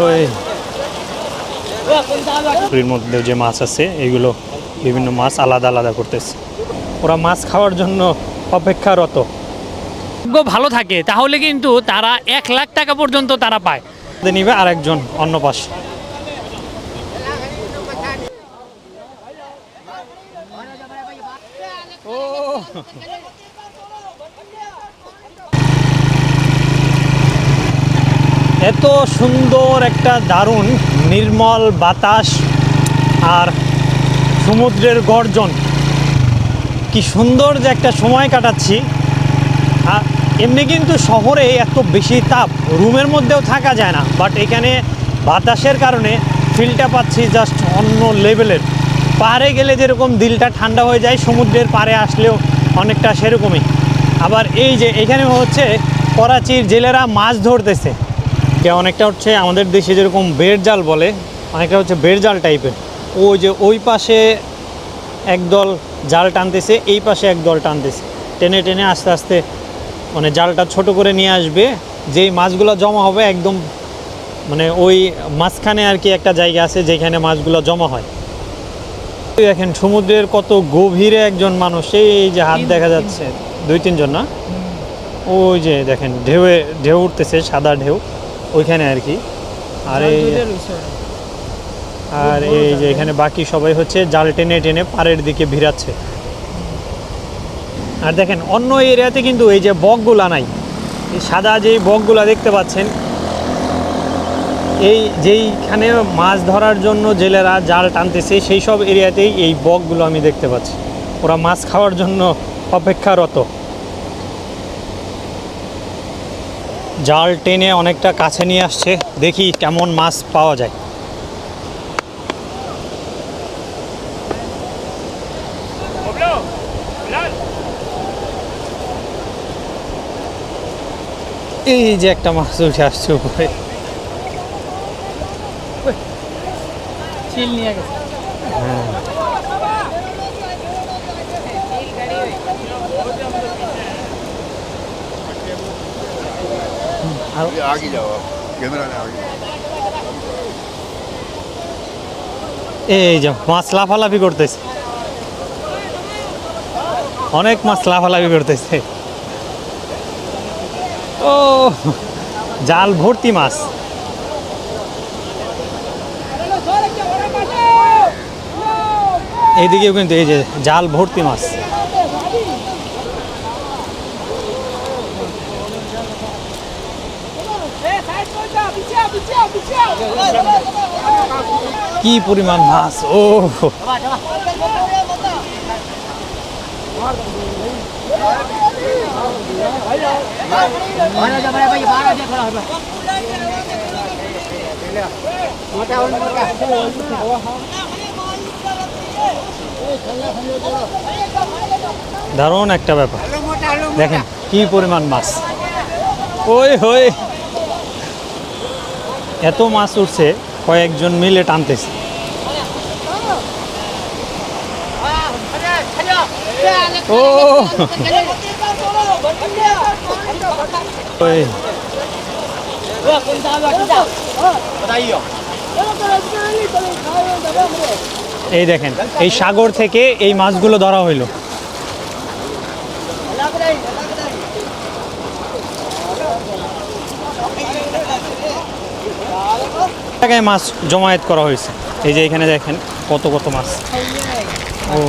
হয়ে পুকুরের মধ্যে যে মাছ আছে এগুলো বিভিন্ন মাছ আলাদা আলাদা করতেছে। ওরা মাছ খাওয়ার জন্য অপেক্ষারত। ভালো থাকে তাহলে কিন্তু তারা এক লাখ টাকা পর্যন্ত তারা পায়। নিবে আরেকজন অন্য পাশে। এত সুন্দর একটা দারুণ নির্মল বাতাস আর সমুদ্রের গর্জন। কি সুন্দর যে একটা সময় কাটাচ্ছি। আর এমনি কিন্তু শহরে এত বেশি তাপ, রুমের মধ্যেও থাকা যায় না বাট এখানে বাতাসের কারণে ফিলটা পাচ্ছি জাস্ট অন্য লেভেলের পাহাড়ে গেলে যেরকম দিলটা ঠান্ডা হয়ে যায়, সমুদ্রের পাড়ে আসলেও অনেকটা সেরকমই। আবার এই যে এখানে হচ্ছে, করাচির জেলেরা মাছ ধরতেছে। যে অনেকটা হচ্ছে আমাদের দেশে যেরকম বেড় জাল বলে অনেকটা হচ্ছে বেড় জাল টাইপের। ওই যে ওই পাশে একদল জাল টানতেছে এই পাশে একদল টানতেছে। টেনে টেনে আস্তে আস্তে মানে জালটা ছোট করে নিয়ে আসবে যেই মাছগুলো জমা হবে একদম মানে ওই মাঝখানে আর কি একটা জায়গা আছে যেখানে মাছগুলো জমা হয়। দেখেন সমুদ্রের কত গভীরে একজন মানুষ এই যে হাত দেখা যাচ্ছে। দুই তিনজন না? ওই যে দেখেন ঢেউয়ে ঢেউ উঠতেছে সাদা ঢেউ। ওইখানে আর কি। আর এই আর এই যে এখানে বাকি সবাই হচ্ছে জাল টেনে টেনে পাড়ের দিকে ভিড়াচ্ছে। আর দেখেন অন্য এরিয়াতে কিন্তু এই যে বকগুলা নাই। এই সাদা যেই বকগুলা দেখতে পাচ্ছেন এই যেইখানে মাছ ধরার জন্য জেলেরা জাল টানতেছে সেই সব এরিয়াতেই এই বকগুলো আমি দেখতে পাচ্ছি। ওরা মাছ খাওয়ার জন্য অপেক্ষারত। জাল টেনে অনেকটা কাছে নিয়ে আসছে। দেখি কেমন মাছ পাওয়া যায়। এই যে একটা মাছ উঠে আসছে উপরে। চিল নিয়ে গেছে। आगे जाओ आप कैमरा में आगे এই যে মাছ লাফালাফি করতেছে অনেক মাছ লাফালাফি করতেছে ও জাল ভর্তি মাছ এইদিকেও কিন্তু এই যে জাল ভর্তি মাছ কি পরিমাণ মাছ? ও। দারুণ একটা ব্যাপার। দেখেন কি পরিমাণ মাছ। ওই হই এত মাছ উঠছে, কয়েকজন মিলে টানতেছে। ও! এই দেখেন, এই সাগর থেকে এই মাছগুলো ধরা হইল। জায়গায় মাছ জমায়েত করা হয়েছে। এই যে এখানে দেখেন কত কত মাছ। ও।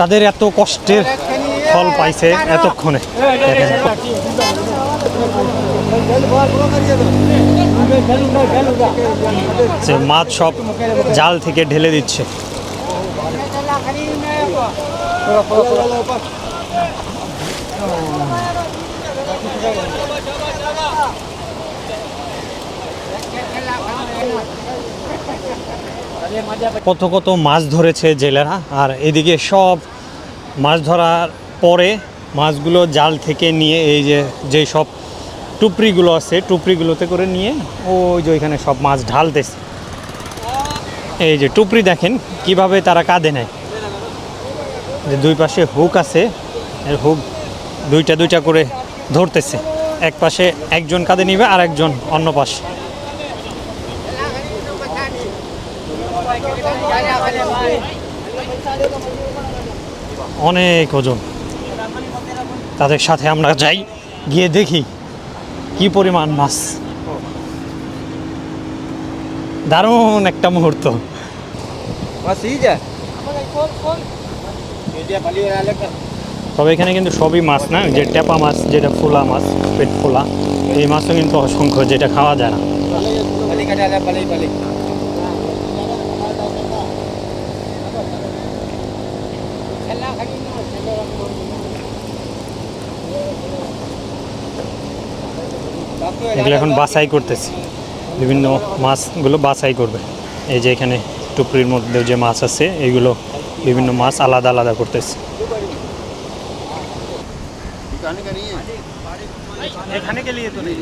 তাদের এত কষ্টের ফল পাইছে এতক্ষণে। যে মাছ সব জাল থেকে ঢেলে দিচ্ছে। কত কত মাছ ধরেছে জেলেরা, আর এদিকে সব মাছ ধরার পরে মাছগুলো জাল থেকে নিয়ে এই যে যে সব টুপরিগুলো আছে টুপরিগুলোতে করে নিয়ে ওই যে ওইখানে সব মাছ ঢালতেছে। এই যে টুপরি দেখেন কীভাবে তারা কাঁধে নেয়। যে দুই পাশে হুক আছে হুক দুইটা দুইটা করে ধরতেছে। এক পাশে একজন কাঁধে নিবে আর একজন অন্য পাশে। অনেক ওজন। তাদের সাথে আমরা যাই গিয়ে দেখি কি পরিমাণ মাছ। দারুণ একটা মুহূর্ত। তবে এখানে কিন্তু সবই মাছ না যে টেপা মাছ, যেটা ফোলা মাছ, পেট ফোলা, এই মাছও কিন্তু অসংখ্য, যেটা খাওয়া যায় না। এগুলো এখন বাছাই করতেছি। বিভিন্ন মাছগুলো বাছাই করবে। এই যে এখানে টুকরির মধ্যে যে মাছ আছে এইগুলো বিভিন্ন মাছ আলাদা আলাদা করতেছে। এখানে के लिए तो नहीं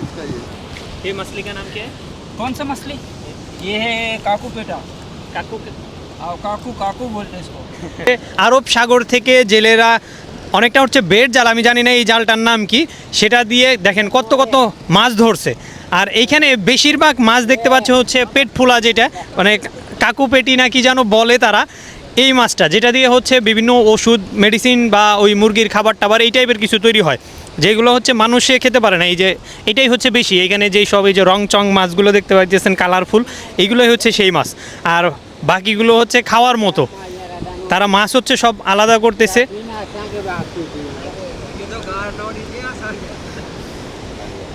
इसका ये ये मछली का नाम क्या है कौन सा मछली ये है काकू पेटा काकू और काकू काकू बोलते हैं इसको আরব সাগর থেকে জেলেরা অনেকটা হচ্ছে বেড জাল আমি জানি না এই জালটার নাম কি সেটা দিয়ে দেখেন কত কত মাছ ধরছে আর এইখানে বেশিরভাগ মাছ দেখতে পাচ্ছে হচ্ছে পেট ফোলা যেটা মানে কাকু পেটি না কি যেন বলে তারা এই মাছটা যেটা দিয়ে হচ্ছে বিভিন্ন ওষুধ মেডিসিন বা ওই মুরগির খাবার টাবার এই টাইপের কিছু তৈরি হয় যেগুলো হচ্ছে মানুষে খেতে পারে না, এই যে এটাই হচ্ছে বেশি। এখানে যেই সব এই যে রং চং মাছগুলো দেখতে পাইতেছেন, কালারফুল, এগুলোই হচ্ছে সেই মাছ। আর বাকিগুলো হচ্ছে খাওয়ার মতো। তারা মাছ হচ্ছে সব আলাদা করতেছে।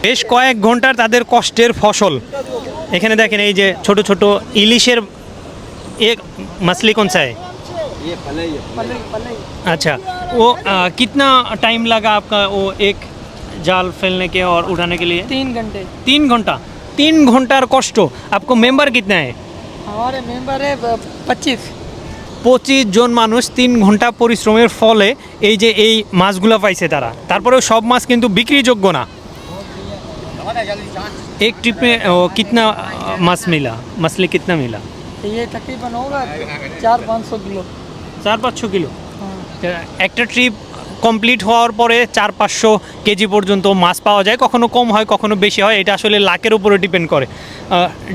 বেশ কয়েক ঘণ্টার তাদের কষ্টের ফসল। এখানে দেখেন এই যে ছোট ছোট ইলিশের এক মাছলি কোন চায় ये पलई अच्छा वो आ, कितना टाइम लगा आपका वो एक जाल फैलने के और उठाने के लिए तीन घंटे तीन घंटा तीन घंटार कष्ट आपको मेंबर कितना है हमारे मेंबर है पच्चीस পঁচিশ জন মানুষ তিন ঘন্টা পরিশ্রমের ফলে এই যে এই মাছগুলো পাইছে তারা তারপরেও সব মাছ কিন্তু বিক্রিযোগ্য না एक ट्रिप में ओ, कितना अ, माछ मिला मछली कितना मिला ये तकरीबन होगा चार पाँच सौ किलो চার পাঁচশো কিলো हाँ একটা ট্রিপ কমপ্লিট হওয়ার পরে চার পাঁচশো কেজি পর্যন্ত মাছ পাওয়া যায় কখনো কম হয় কখনো বেশি হয় এটা আসলে লাকের উপরে ডিপেন্ড করে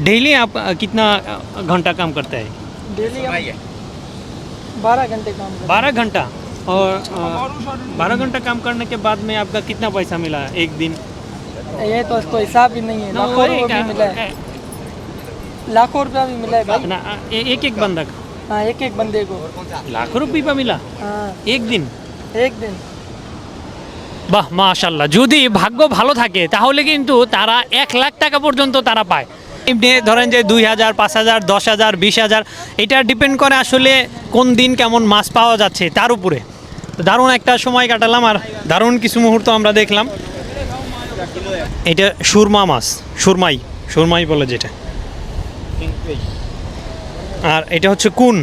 डेली आप अ, कितना अ, घंटा काम करते हैं डेली हम बारह घंटे काम करते बारह घंटा और बारह घंटा काम करने के बाद में आपका कितना पैसा मिला एक दिन हैं। ये तो इसको हिसाब ही नहीं है लाखों रुपये भी मिला है लाखों रुपया भी मिला है भाई ना ए- एक एक बंदा का हाँ एक एक बंदे को लाखों रुपये का मिला हाँ एक दिन एक दिन বাহ মাশাল্লাহ যদি ভাগ্য ভালো থাকে তাহলে কিন্তু তারা এক লাখ টাকা পর্যন্ত তারা পায় এমনি ধরেন যে দুই হাজার পাঁচ হাজার দশ হাজার বিশ হাজার এটা ডিপেন্ড করে আসলে কোন দিন কেমন মাছ পাওয়া যাচ্ছে তার উপরে তো দারুণ একটা সময় কাটালাম আর দারুণ কিছু মুহূর্ত আমরা দেখলাম এটা সুরমা মাছ সুরমাই সুরমাই বলে যেটা আর এটা হচ্ছে কুন।